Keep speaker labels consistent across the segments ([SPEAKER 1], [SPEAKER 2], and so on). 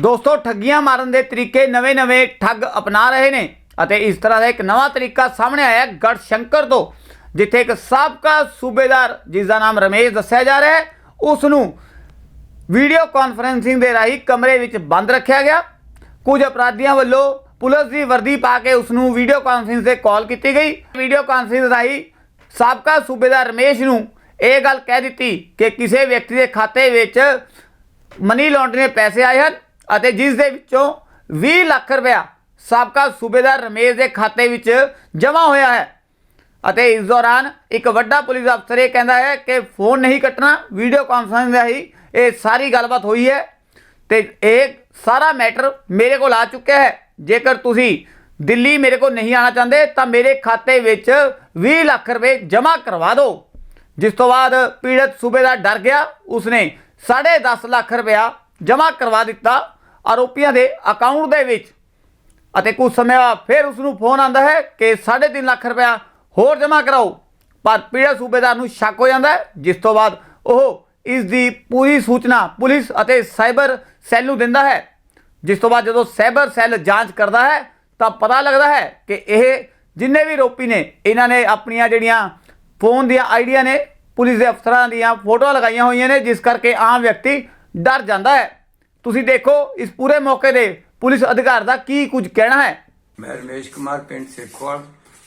[SPEAKER 1] ਦੋਸਤੋ, ਠੱਗੀਆਂ ਮਾਰਨ ਦੇ ਤਰੀਕੇ ਨਵੇਂ-ਨਵੇਂ ਠੱਗ ਅਪਣਾ ਰਹੇ ਨੇ ਅਤੇ ਇਸ ਤਰ੍ਹਾਂ ਦਾ ਇੱਕ ਨਵਾਂ ਤਰੀਕਾ ਸਾਹਮਣੇ ਆਇਆ ਹੈ ਗੜ ਸ਼ੰਕਰ ਤੋਂ, ਜਿੱਥੇ ਇੱਕ ਸਾਬਕਾ ਸੂਬੇਦਾਰ ਜਿਸ ਦਾ ਨਾਮ ਰਮੇਸ਼ ਦੱਸਿਆ ਜਾ ਰਿਹਾ ਹੈ ਉਸ ਨੂੰ ਵੀਡੀਓ ਕਾਨਫਰੈਂਸਿੰਗ ਦੇ ਰਾਹੀਂ ਕਮਰੇ ਵਿੱਚ ਬੰਦ ਰੱਖਿਆ ਗਿਆ। ਕੁਝ ਅਪਰਾਧੀਆਂ ਵੱਲੋਂ ਪੁਲਿਸ ਦੀ ਵਰਦੀ ਪਾ ਕੇ ਉਸ ਨੂੰ ਵੀਡੀਓ ਕਾਨਫਰੈਂਸ ਤੇ ਕਾਲ ਕੀਤੀ ਗਈ। ਵੀਡੀਓ ਕਾਨਫਰੈਂਸ ਰਾਹੀਂ ਸਾਬਕਾ ਸੂਬੇਦਾਰ ਰਮੇਸ਼ ਨੂੰ ਇਹ ਗੱਲ ਕਹਿ ਦਿੱਤੀ ਕਿ ਕਿਸੇ ਵਿਅਕਤੀ ਦੇ ਖਾਤੇ ਵਿੱਚ ਮਨੀ ਲਾਂਡਰਿੰਗ ਦੇ ਪੈਸੇ ਆਏ ਹਨ। ਅਤੇ ਜਿਸ ਦੇ ਵਿੱਚੋਂ 20 ਲੱਖ ਰੁਪਇਆ ਸਾਬਕਾ ਸੂਬੇਦਾਰ ਰਮੇਸ਼ ਦੇ ਖਾਤੇ ਵਿੱਚ ਜਮ੍ਹਾਂ ਹੋਇਆ ਹੈ। ਅਤੇ ਇਸ ਦੌਰਾਨ ਇੱਕ ਵੱਡਾ ਪੁਲਿਸ ਅਫਸਰ ਇਹ ਕਹਿੰਦਾ ਹੈ ਕਿ ਫੋਨ ਨਹੀਂ ਕੱਟਣਾ, ਵੀਡੀਓ ਕਾਨਫਰੰਸ ਰਾਹੀਂ ਇਹ ਸਾਰੀ ਗੱਲਬਾਤ ਹੋਈ ਹੈ ਤੇ ਇਹ ਸਾਰਾ ਮੈਟਰ ਮੇਰੇ ਕੋਲ ਆ ਚੁੱਕਿਆ ਹੈ। ਜੇਕਰ ਤੁਸੀਂ ਦਿੱਲੀ ਮੇਰੇ ਕੋਲ ਨਹੀਂ ਆਣਾ ਚਾਹੁੰਦੇ, ਤਾਂ ਮੇਰੇ ਖਾਤੇ ਵਿੱਚ 20 ਲੱਖ ਰੁਪਏ ਜਮ੍ਹਾਂ ਕਰਵਾ ਦਿਓ। ਜਿਸ ਤੋਂ ਬਾਅਦ ਪੀੜਤ ਸੂਬੇਦਾਰ ਡਰ ਗਿਆ, ਉਸਨੇ 10.5 ਲੱਖ ਰੁਪਇਆ ਜਮ੍ਹਾਂ ਕਰਵਾ ਦਿੱਤਾ। ਆਰੋਪੀਆਂ ਦੇ ਅਕਾਊਂਟ ਦੇ ਵਿੱਚ। ਅਤੇ ਕੁਝ ਸਮੇਂ ਬਾਅਦ ਫਿਰ ਉਸ ਨੂੰ ਫੋਨ ਆਂਦਾ ਹੈ ਕਿ 3.5 ਲੱਖ ਰੁਪਇਆ ਹੋਰ ਜਮ੍ਹਾਂ ਕਰਾਓ। ਪਰ ਪੀੜਤ ਸੂਬੇਦਾਰ ਨੂੰ ਸ਼ੱਕ ਹੋ ਜਾਂਦਾ ਹੈ, ਜਿਸ ਤੋਂ ਬਾਅਦ ਉਹ ਇਸ ਦੀ ਪੂਰੀ ਸੂਚਨਾ ਪੁਲਿਸ ਅਤੇ ਸਾਈਬਰ ਸੈੱਲ ਨੂੰ ਦਿੰਦਾ ਹੈ। ਜਿਸ ਤੋਂ ਬਾਅਦ ਜਦੋਂ ਸਾਈਬਰ ਸੈੱਲ ਜਾਂਚ ਕਰਦਾ ਹੈ, ਤਾਂ ਪਤਾ ਲੱਗਦਾ ਹੈ ਕਿ ਇਹ ਜਿੰਨੇ ਵੀ ਆਰੋਪੀ ਨੇ, ਇਹਨਾਂ ਨੇ ਆਪਣੀਆਂ ਜਿਹੜੀਆਂ ਫੋਨ ਦੀਆਂ ਆਈਡੀਆਂ ਨੇ, ਪੁਲਿਸ ਦੇ ਅਫਸਰਾਂ ਦੀਆਂ ਫੋਟੋਆਂ ਲਗਾਈਆਂ ਹੋਈਆਂ ਨੇ, ਜਿਸ ਕਰਕੇ ਆਮ ਵਿਅਕਤੀ ਡਰ ਜਾਂਦਾ ਹੈ। ਤੁਸੀਂ ਦੇਖੋ ਇਸ ਪੂਰੇ ਮੌਕੇ ਦੇ ਪੁਲਿਸ ਅਧਿਕਾਰ ਦਾ ਕੀ ਕੁਝ ਕਹਿਣਾ ਹੈ।
[SPEAKER 2] ਮੈਂ ਰਮੇਸ਼ ਕੁਮਾਰ, ਪਿੰਡ ਸੇਖੋਵਾਲ,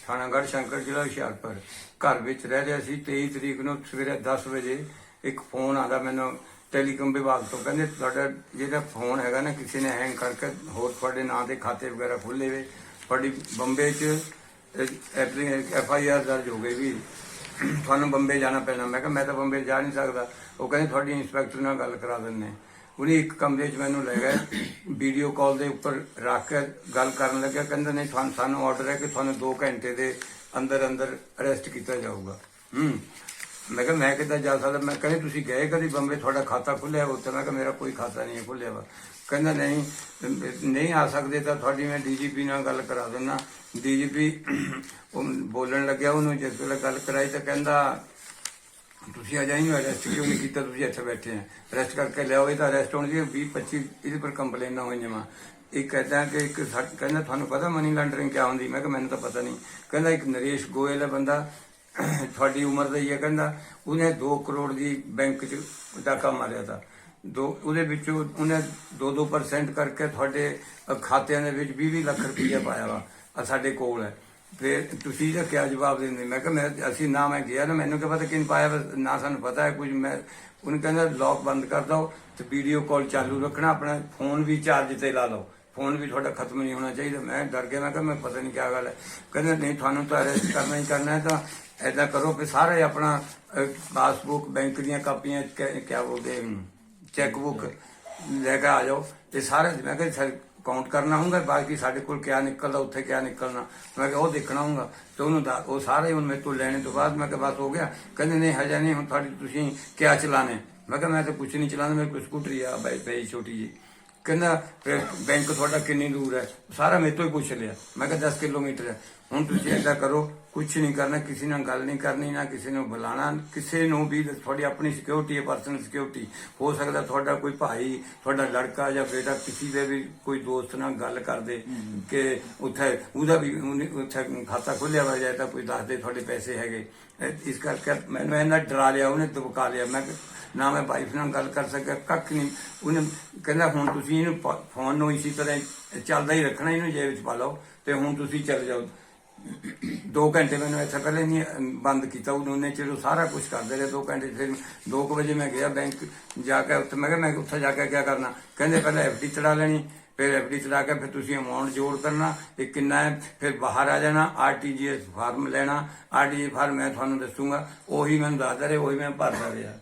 [SPEAKER 2] ਥਾਣਾਗੜ੍ਹ, ਸ਼ੰਕਰ ਜ਼ਿਲ੍ਹਾ, ਹੁਸ਼ਿਆਰਪੁਰ। ਘਰ ਵਿੱਚ ਰਹਿ ਰਿਹਾ ਸੀ। 23 ਤਰੀਕ ਨੂੰ ਸਵੇਰੇ 10 ਵਜੇ ਇੱਕ ਫੋਨ ਆਦਾ ਮੈਨੂੰ ਟੈਲੀਕਾਮ ਵਿਭਾਗ ਤੋਂ। ਕਹਿੰਦੇ ਤੁਹਾਡਾ ਜਿਹੜਾ ਫੋਨ ਹੈਗਾ ਨਾ, ਕਿਸੇ ਨੇ ਹੈਂਗ ਕਰਕੇ ਹੋਰ ਤੁਹਾਡੇ ਨਾਂ ਦੇ ਖਾਤੇ ਵਗੈਰਾ ਖੁੱਲੇ ਵੇ। ਤੁਹਾਡੀ ਬੰਬੇ 'ਚ ਐਫ ਆਈ ਆਰ ਦਰਜ ਹੋ ਗਈ ਵੀ ਤੁਹਾਨੂੰ ਬੰਬੇ ਜਾਣਾ ਪੈਣਾ। ਮੈਂ ਕਿਹਾ, ਮੈਂ ਤਾਂ ਬੰਬੇ ਜਾ ਨਹੀਂ ਸਕਦਾ। ਉਹ ਕਹਿੰਦੇ, ਤੁਹਾਡੀ ਇੰਸਪੈਕਟਰ ਨਾਲ ਗੱਲ ਕਰਾ ਦਿੰਦੇ ਉਹਨੇ ਇੱਕ ਕਮਰੇ 'ਚ ਮੈਨੂੰ ਲੈ ਗਏ ਵੀਡੀਓ ਕਾਲ ਦੇ ਉੱਪਰ ਰੱਖ ਕੇ ਗੱਲ ਕਰਨ ਲੱਗਿਆ। ਕਹਿੰਦਾ ਨਹੀਂ ਤੁਹਾਨੂੰ ਸਾਨੂੰ ਆਰਡਰ ਹੈ ਕਿ ਤੁਹਾਨੂੰ 2 ਘੰਟੇ ਦੇ ਅੰਦਰ ਅੰਦਰ ਅਰੈਸਟ ਕੀਤਾ ਜਾਊਗਾ। ਹੂੰ। ਮੈਂ ਕਿਹਾ ਮੈਂ ਕਿੱਦਾਂ ਜਾ ਸਕਦਾ? ਮੈਂ ਕਹਿੰਦੇ ਤੁਸੀਂ ਗਏ ਕਦੀ ਬੰਬੇ? ਤੁਹਾਡਾ ਖਾਤਾ ਖੁੱਲਿਆ ਉੱਥੇ ਮੈਂ ਕਿਹਾ ਮੇਰਾ ਕੋਈ ਖਾਤਾ ਨਹੀਂ ਖੁੱਲਿਆ ਵਾ। ਕਹਿੰਦਾ ਨਹੀਂ ਨਹੀਂ ਆ ਸਕਦੇ ਤਾਂ ਤੁਹਾਡੀ ਮੈਂ ਡੀਜੀਪੀ ਨਾਲ ਗੱਲ ਕਰਾ ਦਿੰਦਾ। ਡੀਜੀਪੀ ਉਹ ਬੋਲਣ ਲੱਗਿਆ ਉਹਨੂੰ ਜਿਸ ਵੇਲੇ ਗੱਲ ਕਰਾਈ ਤਾਂ ਕਹਿੰਦਾ ਤੁਸੀਂ ਆ ਜਾਈਂ ਅਰੈਸਟ ਕਿਉਂ ਨਹੀਂ ਕੀਤਾ? ਤੁਸੀਂ ਇੱਥੇ ਬੈਠੇ ਆ। ਅਰੈਸਟ ਕਰਕੇ ਲਿਆਓ ਇਹ ਤਾਂ ਅਰੈਸਟ ਹੋਣ ਦੀ 20 25 ਇਹਦੇ ਪਰ ਕੰਪਲੇਨਾਂ ਹੋਈਆਂ ਵਾ ਇਹ ਕਹਿੰਦਾ ਕਿ ਇੱਕ ਸਾ- ਕਹਿੰਦਾ, ਤੁਹਾਨੂੰ ਪਤਾ ਮਨੀ ਲਾਂਡਰਿੰਗ ਕਿਆ ਹੁੰਦੀ? ਮੈਂ ਕਿਹਾ, ਮੈਨੂੰ ਤਾਂ ਪਤਾ ਨਹੀਂ। ਕਹਿੰਦਾ, ਇੱਕ ਨਰੇਸ਼ ਗੋਇਲ ਹੈ ਬੰਦਾ। ਤੁਹਾਡੀ ਉਮਰ ਦਾ ਹੀ ਹੈ। ਕਹਿੰਦਾ, ਉਹਨੇ 2 ਕਰੋੜ ਦੀ ਬੈਂਕ 'ਚ ਡਾਕਾ ਮਾਰਿਆ ਤਾ। ਦੋ ਉਹਦੇ ਵਿੱਚੋਂ ਉਹਨੇ 2-2% ਕਰਕੇ ਤੁਹਾਡੇ ਖਾਤਿਆਂ ਦੇ ਵਿੱਚ 20 ਲੱਖ ਰੁਪਈਆ ਪਾਇਆ ਵਾ। ਆ ਸਾਡੇ ਕੋਲ ਹੈ। ਫਿਰ ਤੁਸੀਂ ਇਹਦਾ ਕਿਆ ਜਵਾਬ ਦਿੰਦੇ ਮੈਂ ਕਿਹਾ ਮੈਂ ਅਸੀਂ ਨਾ ਮੈਂ ਗਿਆ ਨਾ ਮੈਨੂੰ ਕੀ ਪਤਾ ਕਿਨ ਪਾਇਆ ਵਾ, ਨਾ ਸਾਨੂੰ ਪਤਾ ਹੈ ਕੁਝ। ਮੈਂ ਉਹਨੇ ਕਹਿੰਦਾ ਲੌਕ ਬੰਦ ਕਰ ਦਿਓ ਤੇ ਵੀਡੀਓ ਕਾਲ ਚਾਲੂ ਰੱਖਣਾ ਆਪਣਾ ਫੋਨ ਵੀ ਚਾਰਜ ਤੇ ਲਾ ਲਓ। ਫੋਨ ਵੀ ਤੁਹਾਡਾ ਖਤਮ ਨਹੀਂ ਹੋਣਾ ਚਾਹੀਦਾ। ਮੈਂ ਡਰ ਗਿਆ ਮੈਂ ਕਿਹਾ ਮੈਂ ਪਤਾ ਨਹੀਂ ਕੀ ਗੱਲ ਹੈ। ਕਹਿੰਦਾ ਨਹੀਂ ਤੁਹਾਨੂੰ ਤਾਂ ਅਰੈਸਟ ਕਰਨਾ ਹੀ ਕਰਨਾ ਹੈ ਤਾਂ ਐਦਾਂ ਕਰੋ ਕਿ ਸਾਰੇ ਆਪਣਾ ਪਾਸਬੁੱਕ ਬੈਂਕ ਦੀਆਂ ਕਾਪੀਆਂ ਕਿਆ ਕਿਆ ਬੋਲਦੇ ਚੈੱਕ ਬੁੱਕ ਲੈ ਕੇ ਆ ਜਾਓ। ਤੇ ਸਾਰੇ ਮੈਂ ਕਿਹਾ ਸਰ ਕਾਊਂਟ ਕਰਨਾ ਹੋਊਗਾ, ਬਾਕੀ ਸਾਡੇ ਕੋਲ ਕਿਆ ਨਿਕਲਦਾ, ਉੱਥੇ ਕਿਆ ਨਿਕਲਣਾ। ਮੈਂ ਕਿਹਾ ਉਹ ਦੇਖਣਾ ਹੋਊਗਾ, ਤੇ ਉਹਨੂੰ ਉਹ ਸਾਰੇ ਹੁਣ ਮੇਰੇ ਤੋਂ ਲੈਣੇ ਤੋਂ ਬਾਅਦ ਮੈਂ ਕਿਹਾ ਬਸ ਹੋ ਗਿਆ। ਕਹਿੰਦੇ, ਨਹੀਂ, ਹਜੇ ਨਹੀਂ, ਹੁਣ ਤੁਹਾਡੀ ਤੁਸੀਂ ਕਿਆ ਚਲਾਣੇ? ਮੈਂ ਕਿਹਾ, ਮੈਂ ਤਾਂ ਕੁਝ ਨਹੀਂ ਚਲਾਉਂਦਾ, ਮੇਰੇ ਕੋਲ ਸਕੂਟਰੀ ਆ ਬਾਈ, ਪਈ ਛੋਟੀ ਜੀ ਕਹਿੰਦਾ ਬੈਂਕ ਤੁਹਾਡਾ ਕਿੰਨੀ ਦੂਰ ਹੈ? ਸਾਰਾ ਮੇਰੇ ਤੋਂ ਹੀ ਪੁੱਛ ਲਿਆ। ਮੈਂ ਕਿਹਾ 10 ਕਿਲੋਮੀਟਰ ਹੈ। ਹੁਣ ਤੁਸੀਂ ਏਦਾਂ ਕਰੋ ਕੁਝ ਨਹੀਂ ਕਰਨਾ, ਕਿਸੇ ਨਾਲ ਗੱਲ ਨਹੀਂ ਕਰਨੀ, ਨਾ ਕਿਸੇ ਨੂੰ ਬੁਲਾਣਾ ਕਿਸੇ ਨੂੰ ਵੀ ਤੁਹਾਡੀ ਆਪਣੀ ਸਿਕਿਉਰਿਟੀ ਹੈ ਪਰਸਨਲ ਸਿਕਿਉਰਿਟੀ ਹੋ ਸਕਦਾ ਤੁਹਾਡਾ ਕੋਈ ਭਾਈ, ਤੁਹਾਡਾ ਲੜਕਾ ਜਾਂ ਬੇਟਾ ਕਿਸੇ ਦੇ ਵੀ ਕੋਈ ਦੋਸਤ ਨਾਲ ਗੱਲ ਕਰਦੇ ਕਿ ਉੱਥੇ ਉਹਦਾ ਵੀ ਉਹਨੇ ਉੱਥੇ ਖਾਤਾ ਖੋਲਿਆ ਵਾ ਜਾਏ ਤਾਂ ਕੋਈ ਦੱਸ ਦੇ ਤੁਹਾਡੇ ਪੈਸੇ ਹੈਗੇ। ਇਸ ਕਰਕੇ ਮੈਨੂੰ ਇਹਨਾਂ ਡਰਾ ਲਿਆ, ਉਹਨੇ ਦਬਕਾ ਲਿਆ। ਮੈਂ ਨਾ ਮੈਂ ਵਾਈਫ ਨਾਲ ਗੱਲ ਕਰ ਸਕਿਆ, ਕੱਖ ਨਹੀਂ। ਉਹਨੇ ਕਹਿੰਦਾ, ਹੁਣ ਤੁਸੀਂ ਇਹਨੂੰ ਪ- ਫੋਨ ਨੂੰ ਇਸੇ ਤਰ੍ਹਾਂ ਚੱਲਦਾ ਹੀ ਰੱਖਣਾ, ਇਹਨੂੰ ਜੇਬ ਵਿੱਚ ਪਾ ਲਓ, ਤੇ ਹੁਣ ਤੁਸੀਂ ਚੱਲ ਜਾਓ। 2 ਘੰਟੇ ਮੈਨੂੰ ਇੱਥੇ ਪਹਿਲੇ ਨਹੀਂ, ਬੰਦ ਕੀਤਾ ਉਹਨੇ ਚਿਰ ਸਾਰਾ ਕੁਝ ਕਰਦੇ ਰਹੇ 2 ਘੰਟੇ ਫਿਰ 2 ਵਜੇ ਮੈਂ ਗਿਆ ਬੈਂਕ ਜਾ ਕੇ ਉੱਥੇ, ਮੈਂ ਕਿਹਾ ਮੈਂ ਉੱਥੇ ਜਾ ਕੇ ਕੀ ਕਰਨਾ? ਕਹਿੰਦੇ ਪਹਿਲਾਂ ਐਫਡੀ ਚੜਾ ਲੈਣੀ, ਫਿਰ ਐਫਡੀ ਚੜਾ ਕੇ ਫਿਰ ਤੁਸੀਂ ਅਮਾਉਂਟ ਜੋੜ ਕਰਨਾ, ਇਹ ਕਿੰਨਾ ਹੈ? ਫਿਰ ਬਾਹਰ ਆ ਜਾਣਾ ਆਰਟੀਜੀਐਸ ਫਾਰਮ ਲੈਣਾ ਆਰਟੀਜੀ ਫਾਰਮ ਮੈਂ ਤੁਹਾਨੂੰ ਦੱਸੂਗਾ, ਉਹੀ ਮੈਨੂੰ ਦੱਸਦਾ ਰਿਹਾ, ਉਹੀ ਮੈਂ ਭਰਦਾ ਰਿਹਾ।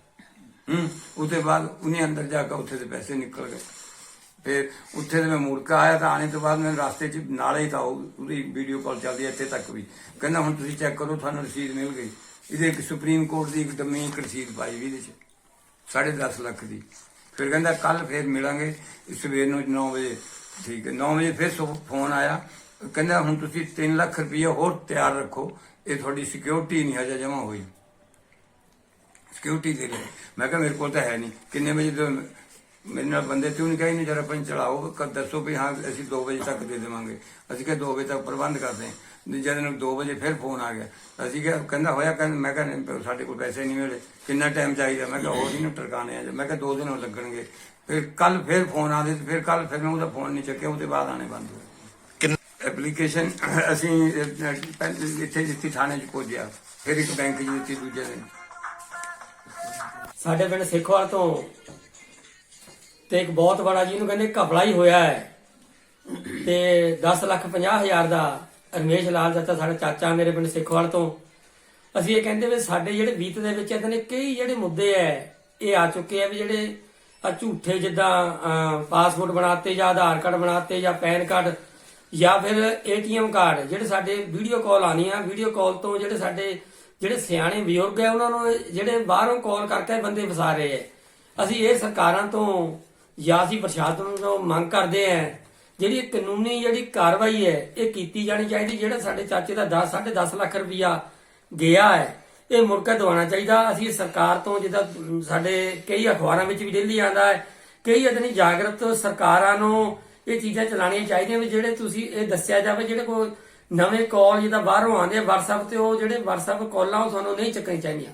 [SPEAKER 2] ਹੂੰ, ਉਹਦੇ ਬਾਅਦ ਉਹਨੇ ਅੰਦਰ ਜਾ ਕੇ ਉੱਥੇ ਦੇ ਪੈਸੇ ਨਿਕਲ ਗਏ। ਫਿਰ ਉੱਥੇ ਤੇ ਮੈਂ ਮੁੜਕਾ ਆਇਆ, ਤਾਂ ਆਣੇ ਤੋਂ ਬਾਅਦ ਮੈਨੂੰ ਰਸਤੇ 'ਚ ਨਾਲੇ ਹੀ ਤਾਂ ਉਹਦੀ ਵੀਡੀਓ ਕਾਲ ਚੱਲਦੀ ਇੱਥੇ ਤੱਕ ਵੀ। ਕਹਿੰਦਾ ਹੁਣ ਤੁਸੀਂ ਚੈੱਕ ਕਰੋ, ਤੁਹਾਨੂੰ ਰਸੀਦ ਮਿਲ ਗਈ। ਇਹਦੇ ਇੱਕ ਸੁਪਰੀਮ ਕੋਰਟ ਦੀ ਇੱਕ ਦਮੀ ਇੱਕ ਰਸੀਦ ਪਾਈ ਵੀ ਇਹਦੇ 'ਚ, ਸਾਢੇ ਦਸ ਲੱਖ ਦੀ। ਫਿਰ ਕਹਿੰਦਾ ਕੱਲ ਫੇਰ ਮਿਲਾਂਗੇ ਸਵੇਰ ਨੂੰ 9 ਵਜੇ, ਠੀਕ ਹੈ 9 ਵਜੇ ਫਿਰ ਸੁ- ਫੋਨ ਆਇਆ। ਕਹਿੰਦਾ ਹੁਣ ਤੁਸੀਂ 3 ਲੱਖ ਰੁਪਏ ਹੋਰ ਤਿਆਰ ਰੱਖੋ, ਇਹ ਤੁਹਾਡੀ ਸਿਕਿਉਰਿਟੀ ਨਹੀਂ, ਹਜੇ ਜਮਾ ਹੋਈ। ਸਿਕਿਉਰਿਟੀ ਦੇ ਲਈ। ਮੈਂ ਕਿਹਾ ਮੇਰੇ ਕੋਲ ਤਾਂ ਹੈ ਨਹੀਂ। ਕਿੰਨੇ ਵਜੇ ਤੋਂ ਮੇਰੇ ਨਾਲ ਬੰਦੇ ਤੂੰ ਨਹੀਂ ਕਹੀ ਨਹੀਂ ਜਰਾ ਪੰਜ ਚੜਾਓ ਕ- ਦੱਸੋ ਵੀ ਹਾਂ ਅਸੀਂ 2 ਵਜੇ ਤੱਕ ਦੇ ਦੇਵਾਂਗੇ। ਅਸੀਂ ਕਿਹਾ 2 ਵਜੇ ਤੱਕ ਪ੍ਰਬੰਧ ਕਰਦੇ ਹਾਂ। ਦੂਜੇ ਦਿਨ 2 ਵਜੇ ਫਿਰ ਫੋਨ ਆ ਗਿਆ। ਅਸੀਂ ਕਿਹਾ ਕਹਿੰਦਾ ਹੋਇਆ ਕਹਿੰਦਾ ਮੈਂ ਕਿਹਾ ਨਹੀਂ, ਸਾਡੇ ਕੋਲ ਪੈਸੇ ਨਹੀਂ ਮਿਲੇ। ਕਿੰਨਾ ਟਾਈਮ ਚਾਹੀਦਾ? ਮੈਂ ਕਿਹਾ ਹੋਰ ਨਹੀਂ ਟਰਕਾਣੇ ਆ ਮੈਂ ਕਿਹਾ 2 ਦਿਨ ਲੱਗਣਗੇ। ਫਿਰ ਕੱਲ ਫਿਰ ਫੋਨ ਆਦੇ ਤੇ ਫਿਰ ਕੱਲ ਫਿਰ ਮੈਂ ਉਹਦਾ ਫੋਨ ਨਹੀਂ ਚੱਕਿਆ ਉਹਦੇ ਬਾਅਦ ਆਣੇ ਬੰਦ ਹੋਏ ਐਪਲੀਕੇਸ਼ਨ ਅਸੀਂ ਇੱਥੇ ਜਿੱਤੀ ਥਾਣੇ 'ਚ ਪਹੁੰਚਿਆ ਫਿਰ ਇੱਕ ਬੈਂਕ 'ਚ ਦਿੱਤੀ ਦੂਜੇ ਦਿਨ।
[SPEAKER 3] ਸਾਡੇ ਪਿੰਡ ਸਿੱਖਵਾਲ ਤੋਂ ਤੇ ਇੱਕ ਬਹੁਤ ਬੜਾ ਜਿਹਨੂੰ ਕਹਿੰਦੇ ਘਪਲਾ ਹੀ ਹੋਇਆ ਹੈ। ਤੇ 10 ਲੱਖ 50 ਹਜ਼ਾਰ ਦਾ ਰਮੇਸ਼ ਲਾਲ ਦੱਤਾ ਸਾਡਾ ਚਾਚਾ ਮੇਰੇ ਪਿੰਡ ਸਿੱਖਵਾਲ ਤੋਂ। ਅਸੀਂ ਇਹ ਕਹਿੰਦੇ ਵੀ ਸਾਡੇ ਜਿਹੜੇ ਬੀਤ ਦੇ ਵਿੱਚ ਇਦਾਂ ਦੇ ਕਈ ਜਿਹੜੇ ਮੁੱਦੇ ਐ ਇਹ ਆ ਚੁੱਕੇ ਆ ਵੀ ਜਿਹੜੇ ਆ ਝੂਠੇ ਜਿੱਦਾਂ ਅਹ, ਪਾਸਪੋਰਟ ਬਣਾਤੇ ਜਾਂ ਆਧਾਰ ਕਾਰਡ ਬਣਾਤੇ ਜਾਂ ਪੈਨ ਕਾਰਡ ਜਾਂ ਫਿਰ ਏਟੀਐਮ ਕਾਰਡ ਜਿਹੜੇ ਸਾਡੇ ਵੀਡੀਓ ਕਾਲ ਆਣੀ ਆ ਵੀਡੀਓ ਕਾਲ ਤੋਂ ਜਿਹੜੇ ਸਾਡੇ ਜਿਹੜੇ ਸਿਆਣੇ ਬਜ਼ੁਰਗ ਐ ਉਹਨਾਂ ਨੂੰ ਜਿਹੜੇ ਬਾਹਰੋਂ ਕਾਲ ਕਰਕੇ ਬੰਦੇ ਫਸਾ ਰਹੇ ਐ। ਅਸੀਂ ਇਹ ਸਰਕਾਰਾਂ ਤੋਂ ਜਾਂ ਅਸੀਂ ਪ੍ਰਸ਼ਾਸਨ ਤੋਂ ਮੰਗ ਕਰਦੇ ਆਂ, ਜਿਹੜੀ ਕਾਨੂੰਨੀ ਜਿਹੜੀ ਕਾਰਵਾਈ ਹੈ, ਇਹ ਕੀਤੀ ਜਾਣੀ ਚਾਹੀਦੀ, ਜਿਹੜਾ ਸਾਡੇ ਚਾਚੇ ਦਾ 10 10.5 ਲੱਖ ਰੁਪਇਆ ਗਿਆ ਹੈ, ਇਹ ਮੁੜ ਕੇ ਦਿਵਾਉਣਾ ਚਾਹੀਦਾ। ਅਸੀਂ ਸਰਕਾਰ ਤੋਂ ਜਿੱਦਾਂ ਸਾਡੇ ਕਈ ਅਖਬਾਰਾਂ ਵਿੱਚ ਵੀ ਡੇਲੀ ਆਉਂਦਾ ਹੈ, ਕਈ ਇਤਨੀ ਜਾਗਰਤ ਸਰਕਾਰਾਂ ਨੂੰ ਇਹ ਚੀਜ਼ਾਂ ਚਲਾਉਣੀਆਂ ਚਾਹੀਦੀਆਂ ਵੀ ਜਿਹੜੇ ਤੁਸੀਂ ਇਹ ਦੱਸਿਆ ਜਾਵੇ, ਜਿਹੜੇ ਕੋਈ ਨਵੇਂ ਕਾਲ ਜਿੱਦਾਂ ਬਾਹਰੋਂ ਆਉਂਦੇ ਆ, WhatsApp ਤੇ ਉਹ ਜਿਹੜੇ WhatsApp ਕਾਲਾਂ ਉਹ ਤੁਹਾਨੂੰ ਨਹੀਂ ਚੱਕਣੀਆਂ ਚਾਹੀਦੀਆਂ।